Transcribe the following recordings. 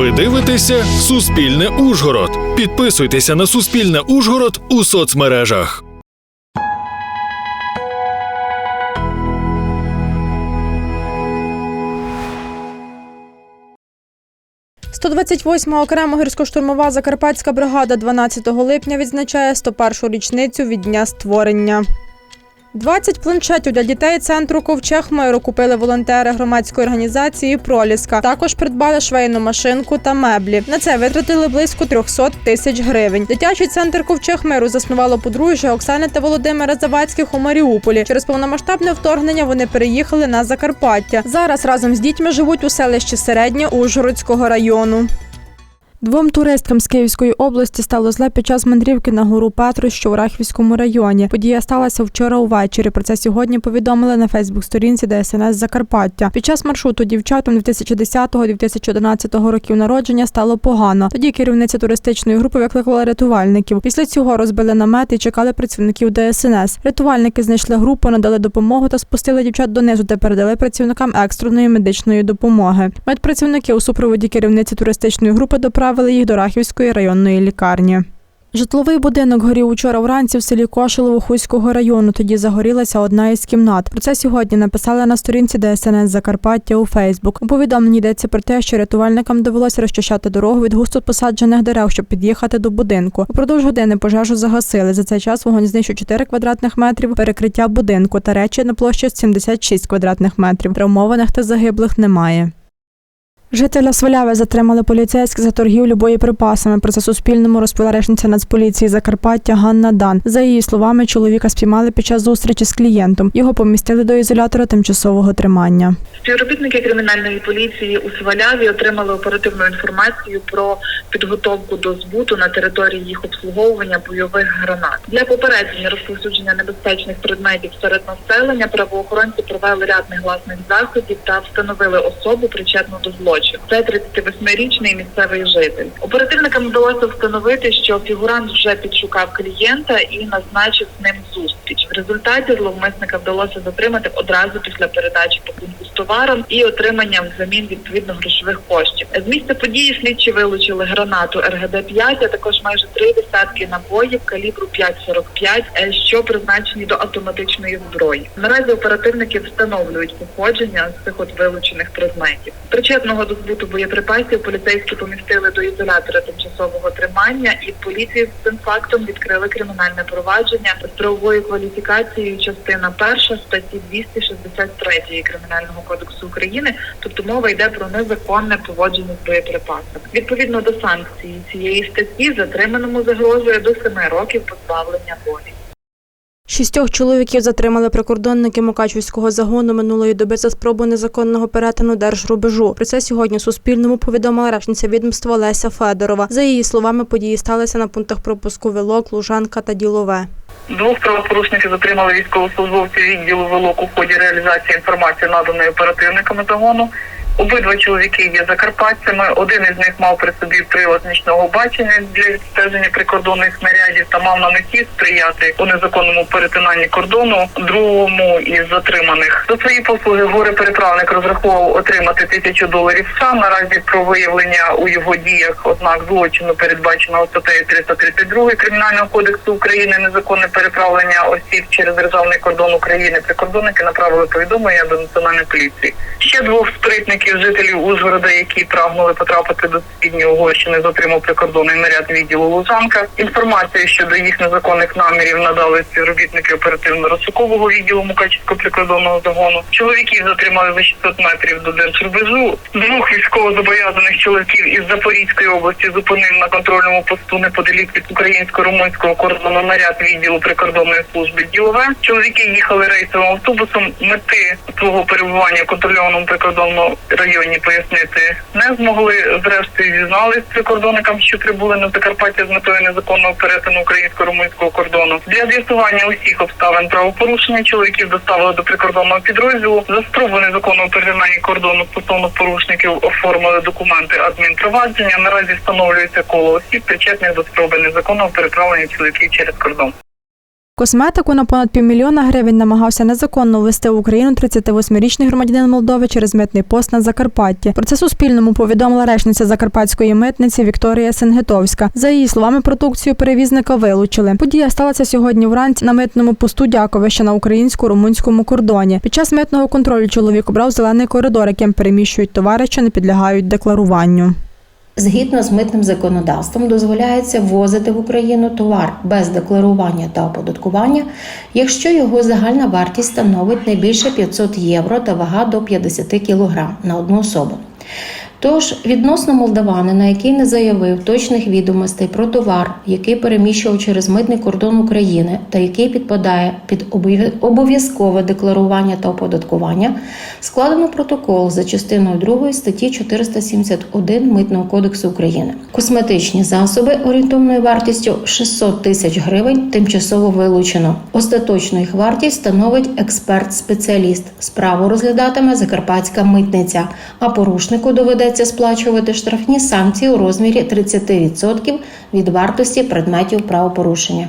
Ви дивитеся Суспільне Ужгород. Підписуйтеся на Суспільне Ужгород у соцмережах. – 128-ма окрема гірсько-штурмова Закарпатська бригада 12 липня відзначає 101-шу річницю від дня створення. 20 планшетів для дітей центру Ковчег миру купили волонтери громадської організації Проліска. Також придбали швейну машинку та меблі. На це витратили близько 300 тисяч гривень. Дитячий центр Ковчег миру заснувало подружжя Оксани та Володимира Завадських у Маріуполі. Через повномасштабне вторгнення вони переїхали на Закарпаття. Зараз разом з дітьми живуть у селищі Середнє Ужгородського району. Двом туристкам з Київської області стало зле під час мандрівки на гору Петру, що у Рахівському районі. Подія сталася вчора увечері. Про це сьогодні повідомили на Фейсбук-сторінці ДСНС Закарпаття. Під час маршруту дівчатам 2010-2011 років народження стало погано. Тоді керівниця туристичної групи викликала рятувальників. Після цього розбили намет і чекали працівників ДСНС. Рятувальники знайшли групу, надали допомогу та спустили дівчат донизу, де передали працівникам екстреної медичної допомоги. Медпрацівники у супроводі керівниці туристичної групи доправили їх до Рахівської районної лікарні. Житловий будинок горів учора вранці в селі Кошелово Хуського району. Тоді загорілася одна із кімнат. Про це сьогодні написали на сторінці ДСНС Закарпаття у Фейсбук. У повідомленні йдеться про те, що рятувальникам довелося розчищати дорогу від густо посаджених дерев, щоб під'їхати до будинку. Упродовж години пожежу загасили. За цей час вогонь знищив 4 квадратних метрів перекриття будинку та речі на площі 76 квадратних метрів. Травмованих та загиблих немає. Жителя Сваляви затримали поліцейські за торгівлю боєприпасами. Про це Суспільному розповіла речниця Нацполіції Закарпаття Ганна Дан. За її словами, чоловіка спіймали під час зустрічі з клієнтом. Його помістили до ізолятора тимчасового тримання. Співробітники кримінальної поліції у Сваляві отримали оперативну інформацію про підготовку до збуту на території їх обслуговування бойових гранат. Для попередження розповсюдження небезпечних предметів серед населення правоохоронці провели ряд негласних заходів та встановили особу причетну до злочину. Це 38-річний місцевий житель. Оперативникам вдалося встановити, що фігурант вже підшукав клієнта і назначив з ним зустріч. В результаті зловмисника вдалося затримати одразу після передачі пакунку з товаром і отримання взамін відповідно грошових коштів. З місця події слідчі вилучили гранату РГД-5, а також майже три десятки набоїв калібру 5,45, е, що призначені до автоматичної зброї. Наразі оперативники встановлюють походження з цих от вилучених предметів. Причетного до збуту боєприпасів поліцейські помістили до ізолятора тимчасового тримання, і поліції з цим фактом відкрили кримінальне провадження з правовою кваліфікацією частина перша статті 263 кримінального кодексу України. Тобто мова йде про незаконне поводження з боєприпасами. Відповідно до санкції цієї статті затриманому загрожує до 7 років позбавлення волі. Шістьох чоловіків затримали прикордонники Мукачівського загону минулої доби за спробу незаконного перетину держрубежу. Про це сьогодні Суспільному повідомила речниця відомства Леся Федорова. За її словами, події сталися на пунктах пропуску Вилок, Лужанка та Ділове. Двох правопорушників затримали військовослужбовці відділу ВИЛОК у ході реалізації інформації, наданої оперативниками загону. Обидва чоловіки є закарпатцями. Один із них мав при собі прилад нічного бачення для відстеження прикордонних снарядів та мав на меті сприяти у незаконному перетинанні кордону другому із затриманих. За свої послуги горе переправник розраховував отримати тисячу доларів США. Наразі про виявлення у його діях ознак злочину передбаченого статтею 332 кримінального кодексу України незаконне переправлення осіб через державний кордон України. Прикордонники направили повідомлення до національної поліції. Ще двох спритників жителів Ужгорода, які прагнули потрапити до сусідньої Угорщини, затримав прикордонний наряд відділу Лужанка. Інформацію щодо їх незаконних намірів надали співробітники оперативно-розшукового відділу Мукачівського прикордонного загону. Чоловіків затримали за 600 метрів до держрубежу. Двох військовозобов'язаних чоловіків із Запорізької області зупинив на контрольному посту неподалік від українсько-румунського кордону наряд відділу прикордонної служби ділове. Чоловіки їхали рейсовим автобусом. Мети свого перебування контрольованому прикордонному районі пояснити не змогли. Зрештою зізнались прикордонникам, що прибули на Закарпаття з метою незаконного перетину українсько-румунського кордону. Для з'ясування усіх обставин правопорушення чоловіків доставили до прикордонного підрозділу. За спробу незаконного перетинання кордону стосовно порушників оформили документи адмінпровадження. Наразі встановлюється коло осіб, причетних до спроби незаконного переправлення чоловіків через кордон. Косметику на понад півмільйона гривень намагався незаконно ввести в Україну 38-річний громадянин Молдови через митний пост на Закарпатті. Про це Суспільному повідомила речниця закарпатської митниці Вікторія Сенгетовська. За її словами, продукцію перевізника вилучили. Подія сталася сьогодні вранці на митному посту Дяковища на українсько-румунському кордоні. Під час митного контролю чоловік обрав зелений коридор, яким переміщують товари, що не підлягають декларуванню. Згідно з митним законодавством, дозволяється ввозити в Україну товар без декларування та оподаткування, якщо його загальна вартість становить не більше 500 євро та вага до 50 кг на одну особу. Тож відносно молдаванина, який не заявив точних відомостей про товар, який переміщував через митний кордон України та який підпадає під обов'язкове декларування та оподаткування, складено протокол за частиною 2 статті 471 Митного кодексу України. Косметичні засоби орієнтовною вартістю 600 тисяч гривень тимчасово вилучено. Остаточну їх вартість становить експерт-спеціаліст. Справу розглядатиме Закарпатська митниця, а порушнику доведеться сплачувати штрафні санкції у розмірі 30% від вартості предметів правопорушення.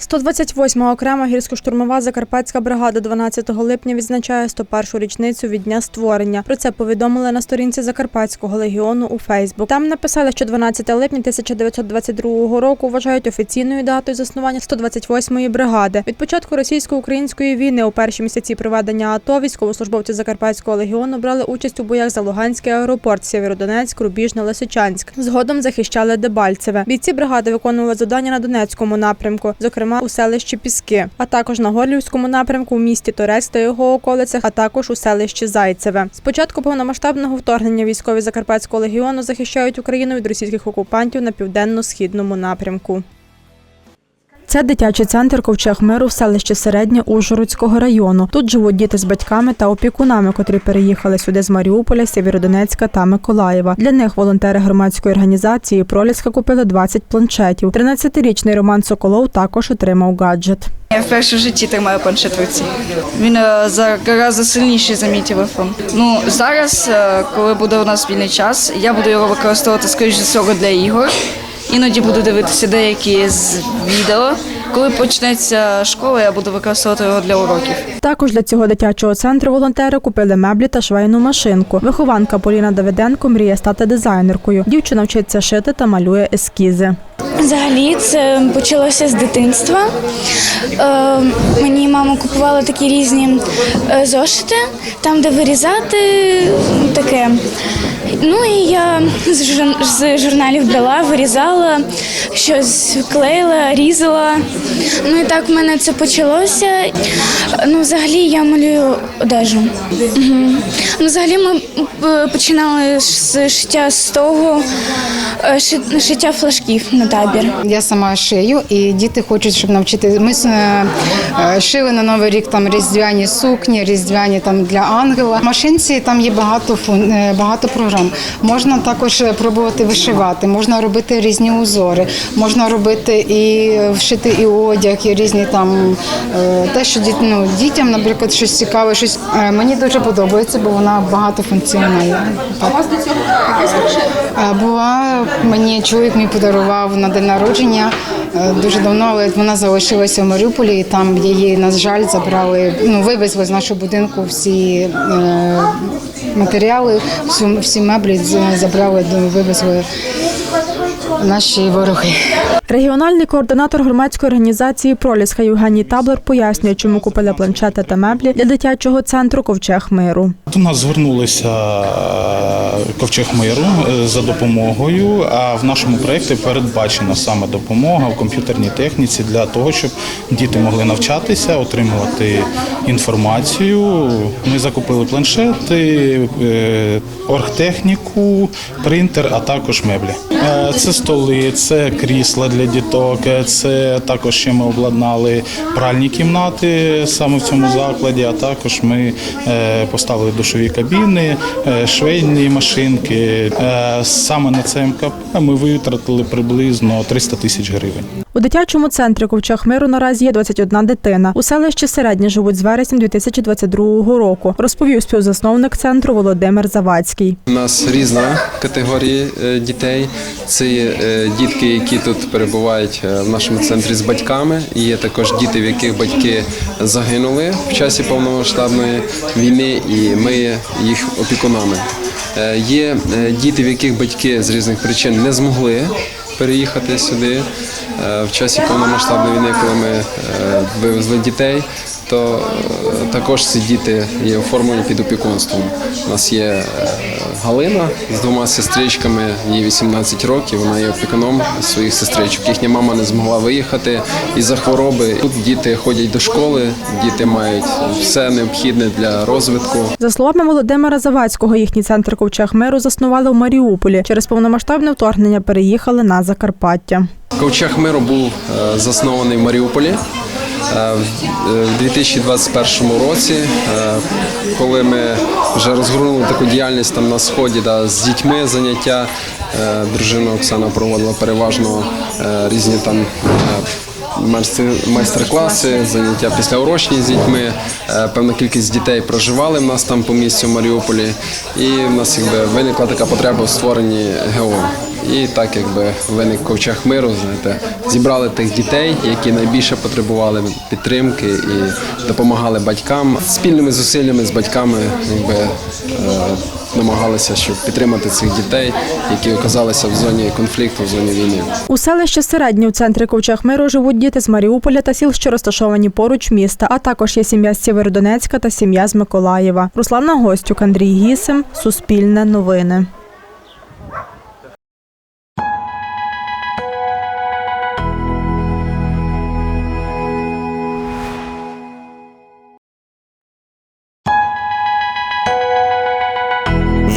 128-ма окрема гірсько-штурмова закарпатська бригада 12 липня відзначає 101-шу річницю від дня створення. Про це повідомили на сторінці Закарпатського легіону у Фейсбук. Там написали, що 12 липня 1922 року вважають офіційною датою заснування 128-ї бригади. Від початку російсько-української війни у перші місяці проведення АТО військовослужбовці Закарпатського легіону брали участь у боях за Луганський аеропорт, Сєвєродонецьк, Рубіжне, Лисичанськ. Згодом захищали Дебальцеве. Бійці бригади виконували завдання на Донецькому напрямку, зокрема у селищі Піски, а також на Горлівському напрямку у місті Торець та його околицях, а також у селищі Зайцеве. З початку повномасштабного вторгнення військові Закарпатського легіону захищають Україну від російських окупантів на південно-східному напрямку. Це дитячий центр Ковчег миру в селищі Середнє Ужгородського району. Тут живуть діти з батьками та опікунами, котрі переїхали сюди з Маріуполя, Сєвєродонецька та Миколаєва. Для них волонтери громадської організації Проліска купили 20 планшетів. 13-річний Роман Соколов також отримав гаджет. Я вперше в житті тримаю планшет в руці. Він е, гораздо сильніший за мій телефон. Ну зараз, е, коли буде у нас вільний час, я буду його використовувати скоріш за всього для ігор. Іноді буду дивитися деякі з відео. Коли почнеться школа, я буду використовувати його для уроків. Також для цього дитячого центру волонтери купили меблі та швейну машинку. Вихованка Поліна Давиденко мріє стати дизайнеркою. Дівчина вчиться шити та малює ескізи. Взагалі це почалося з дитинства. Е, мені мама купувала такі різні е, зошити, там, де вирізати таке. Ну і я з, журналів брала, вирізала, щось клеїла, різала. Ну і так в мене це почалося. Ну, взагалі я малюю одежу. Угу. Ну, взагалі ми е, починали з шиття з того, е, шиття флажків на табір. Я сама шию, і діти хочуть, щоб навчити. Ми е, шили на новий рік там різдвяні сукні, різдвяні там для ангела. В машинці там є багато фун, багато програм. Можна також е, пробувати вишивати, можна робити різні узори, можна робити і вшити і одяг, і різні там е, те, що ну, дітям, наприклад, щось цікаве, щось е, мені дуже подобається, бо вона багатофункціональна. У вас до цього була мені чоловік мій подарував на день народження дуже давно, але вона залишилася в Маріуполі, і там її, на жаль, забрали, ну вивезли з нашого будинку всі е, матеріали, всі меблі забрали, вивезли наші вороги. Регіональний координатор громадської організації Проліска Євгеній Таблер пояснює, чому купили планшети та меблі для дитячого центру Ковчег миру. До нас звернулися е, ковчег миру за допомогою. А в нашому проєкті передбачена саме допомога в комп'ютерній техніці для того, щоб діти могли навчатися, отримувати інформацію. Ми закупили планшети, е, оргтехніку, принтер, а також меблі. Е, Це столи, це крісла для діток. е, Це також ще ми обладнали пральні кімнати саме в цьому закладі. А також ми е, поставили душові кабіни, е, швейні машинки. Саме на це МКП ми витратили приблизно 300 тисяч гривень. У дитячому центрі Ковчег миру наразі є 21 дитина. У селищі середні живуть з вересня 2022 року, розповів співзасновник центру Володимир Завадський. У нас різна категорія е, дітей. Це є е, дітки, які тут перебувають е, в нашому центрі з батьками. Є також діти, в яких батьки загинули в часі повномасштабної війни, і ми є їх опікунами. Є діти, в яких батьки з різних причин не змогли переїхати сюди е, в часі повномасштабної війни, коли ми е, вивезли дітей. То е, також ці діти є оформлені під опікунством. У нас є Галина з двома сестричками, їй 18 років. Вона є опікуном своїх сестричок. Їхня мама не змогла виїхати із-за хвороби. Тут діти ходять до школи, діти мають все необхідне для розвитку. За словами Володимира Завадського, їхній центр Ковчег миру заснували у Маріуполі. Через повномасштабне вторгнення переїхали на Закарпаття. Ковчег миру був е, заснований в Маріуполі. Е, в- е, 2021 році, е, коли ми вже розгорнули таку діяльність там на сході, да, з дітьми заняття, е, дружина Оксана проводила переважно е, різні там е, майстер- майстер-класи, заняття післяурочні з дітьми. Е, Певна кількість дітей проживали в нас там по місцю в Маріуполі, і в нас якби виникла така потреба в створенні ГО. І так якби виник ковчег миру, знаєте, зібрали тих дітей, які найбільше потребували підтримки і допомагали батькам. Спільними зусиллями з батьками якби, е, намагалися, щоб підтримати цих дітей, які оказалися в зоні конфлікту, в зоні війни. У селищі Середні у центрі Ковчег миру живуть діти з Маріуполя та сіл, що розташовані поруч міста, а також є сім'я з Сєвєродонецька та сім'я з Миколаєва. Руслана Гостюк, Андрій Гісим, Суспільне новини.